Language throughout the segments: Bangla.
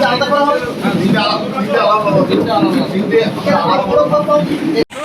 আলাদা করা হবে? আলাদা আলাদা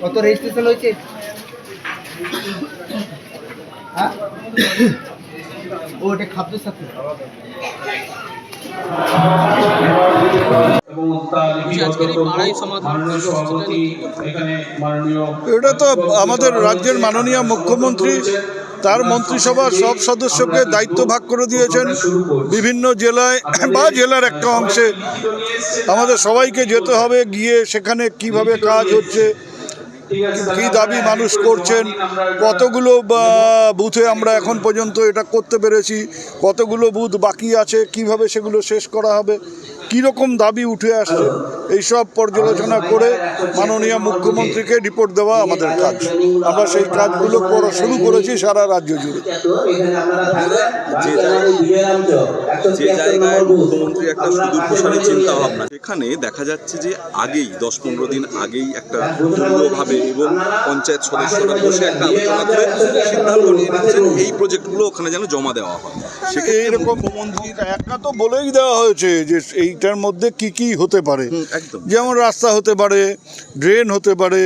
কত রেজিস্ট্রেশন হয়েছে? হ্যাঁ? ও এটা খাদ্যের সাথে। এটা তো আমাদের রাজ্যের মাননীয় মুখ্যমন্ত্রী তার মন্ত্রিসভার সব সদস্যকে দায়িত্ব ভাগ করে দিয়েছেন। বিভিন্ন জেলায় বা জেলার একটা অংশে আমাদের সবাইকে যেতে হবে গিয়ে সেখানে কীভাবে কাজ হচ্ছে কি দাবি মানুষ করছেন কতগুলো বা, বুথে আমরা এখন পর্যন্ত এটা করতে পেরেছি কতগুলো বুথ বাকি আছে কীভাবে সেগুলো শেষ করা হবে কীরকম দাবি উঠে আসছে এইসব পর্যালোচনা করে মাননীয় মুখ্যমন্ত্রীকে রিপোর্ট দেওয়া আমাদের কাজ। আমরা সেই কাজগুলো করা শুরু করেছি সারা রাজ্য জুড়ে। যে জায়গায় মুখ্যমন্ত্রী একটা সুদূর প্রসারী চিন্তা ভাবনা সেখানে দেখা যাচ্ছে যে আগেই দশ পনেরো দিন আগেই একটা দলীয়ভাবে এবং পঞ্চায়েত সদস্যরা বসে একটা আলোচনা করে সিদ্ধান্ত নিয়ে নিচ্ছেন এই প্রজেক্টগুলো ওখানে যেন জমা দেওয়া হয়। সেক্ষেত্রে এরকম মুখ্যমন্ত্রী একটা তো বলেই দেওয়া হয়েছে যে এইটার মধ্যে কি কি হতে পারে? যেমন রাস্তা হতে পারে ড্রেন হতে পারে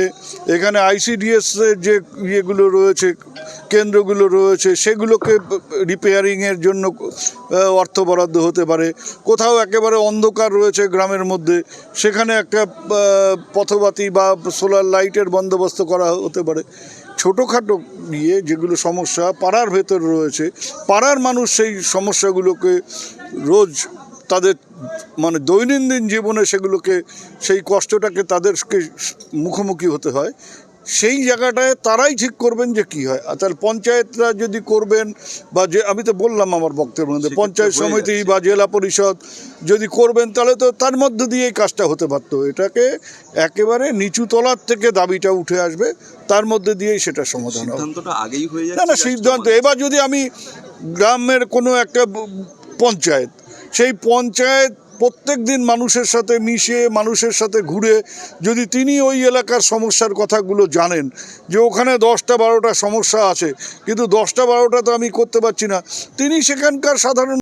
এখানে আইসিডিএস এর যে ইয়েগুলো রয়েছে কেন্দ্রগুলো রয়েছে সেগুলোকে রিপেয়ারিংয়ের জন্য অর্থ বরাদ্দ হতে পারে। কোথাও একেবারে অন্ধকার রয়েছে গ্রামের মধ্যে সেখানে একটা পথবাতি বা সোলার লাইটের বন্দোবস্ত করা হতে পারে। ছোটোখাটো নিয়ে যেগুলো সমস্যা পাড়ার ভেতর রয়েছে পাড়ার মানুষ সেই সমস্যাগুলোকে রোজ তাদের মানে দৈনন্দিন জীবনে সেগুলোকে সেই কষ্টটাকে তাদেরকে মুখোমুখি হতে হয়। সেই জায়গাটায় তারাই ঠিক করবেন যে কি হয়। আর তাহলে পঞ্চায়েতরা যদি করবেন বা যে আমি তো বললাম আমার বক্তব্যের মধ্যে পঞ্চায়েত সমিতি বা জেলা পরিষদ যদি করবেন তাহলে তো তার মধ্য দিয়ে এই কাজটা হতে পারতো এটাকে একেবারে নিচু তলার থেকে দাবিটা উঠে আসবে তার মধ্যে দিয়েই সেটা সমাধান হবে। আগেই হয়ে না না সিদ্ধান্ত। এবার যদি আমি গ্রামের কোনো একটা পঞ্চায়েত সেই পঞ্চায়েত প্রত্যেক দিন মানুষের সাথে মিশে, মানুষের সাথে ঘুরে। যদি তিনি ওই এলাকার সমস্যার কথাগুলো জানেন, যে ওখানে দশটা বারোটা সমস্যা আছে, কিন্তু দশটা বারোটা তো আমি করতে পারছি না, তিনি সেখানকার সাধারণ